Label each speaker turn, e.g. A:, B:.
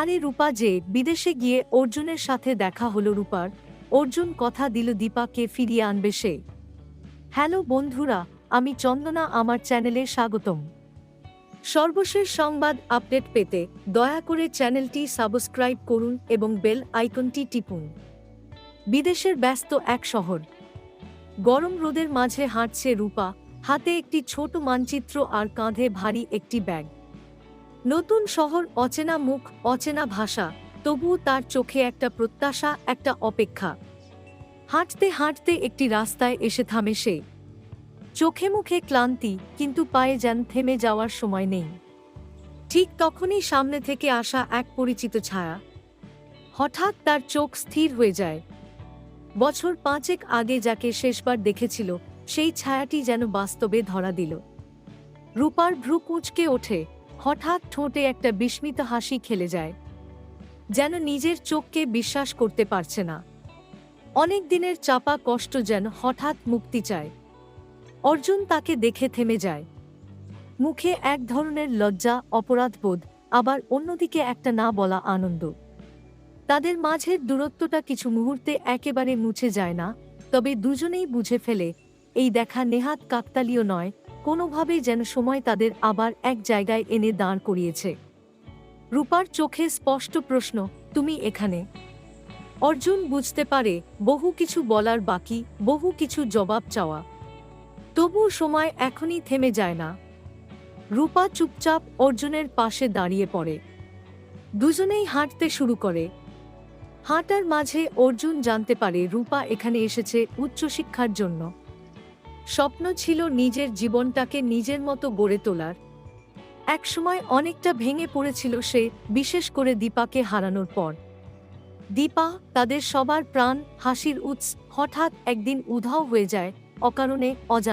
A: আরে রূপা যে, বিদেশে গিয়ে অর্জুনের সাথে দেখা হলো রূপার। অর্জুন কথা দিল দীপাকে ফিরিয়ে আনবে সে। হ্যালো বন্ধুরা, আমি চন্দনা, আমার চ্যানেলে স্বাগতম। সর্বশেষ সংবাদ আপডেট পেতে দয়া করে চ্যানেলটি সাবস্ক্রাইব করুন এবং বেল আইকনটি টিপুন। বিদেশের ব্যস্ত এক শহর। গরম রোদের মাঝে হাঁটছে রূপা, হাতে একটি ছোট মানচিত্র আর কাঁধে ভারী একটি ব্যাগ। নতুন শহর অচেনা মুখ, অচেনা ভাষা, তবুও তার চোখে একটা প্রত্যাশা, একটা অপেক্ষা। হাঁটতে হাঁটতে একটি রাস্তায় এসে থামে সে। চোখে মুখে ক্লান্তি, কিন্তু পায়ে যেন থেমে যাওয়ার সময় নেই। ঠিক তখনই সামনে থেকে আসা এক পরিচিত ছায়া। হঠাৎ তার চোখ স্থির হয়ে যায়। বছর পাঁচেক আগে যাকে শেষবার দেখেছিল, সেই ছায়াটি যেন বাস্তবে ধরা দিল। রূপার ভ্রু কুঁচকে ওঠে। হঠাৎ ঠোঁটে একটা বিস্মিত হাসি খেলে যায়, যেন নিজের চোখকে বিশ্বাস করতে পারছে না। অনেক দিনের চাপা কষ্ট যেন হঠাৎ মুক্তি চায়। অর্জুন তাকে দেখে থেমে যায়। মুখে এক ধরনের লজ্জা, অপরাধবোধ, আবার অন্যদিকে একটা না বলা আনন্দ। তাদের মাঝের দূরত্বটা কিছু মুহূর্তে একেবারে মুছে যায় না, তবে দুজনেই বুঝে ফেলে, এই দেখা নেহাত কাকতালীয় নয় কোনোভাবেই যেন সময় তাদের আবার এক জায়গায় এনে দাঁড় করিয়েছে। রূপার চোখে স্পষ্ট প্রশ্ন, তুমি এখানে? অর্জুন বুঝতে পারে, বহু কিছু বলার বাকি, বহু কিছু জবাব চাওয়া। তবু সময় এখনই থেমে যায় না। রূপা চুপচাপ অর্জুনের পাশে দাঁড়িয়ে পড়ে। দুজনেই হাঁটতে শুরু করে। হাঁটার মাঝে অর্জুন জানতে পারে, রূপা এখানে এসেছে উচ্চশিক্ষার জন্য। স্বপ্ন ছিল নিজের জীবনটাকে নিজের মতো গড়ে তোলার। একসময় অনেকটা ভেঙে পড়েছিল সে, বিশেষ করে দীপাকে হারানোর পর। দীপা, তাদের সবার প্রাণ, হাসির উৎস হঠাৎ একদিন উধাও হয়ে যায়, অকারণে অজানা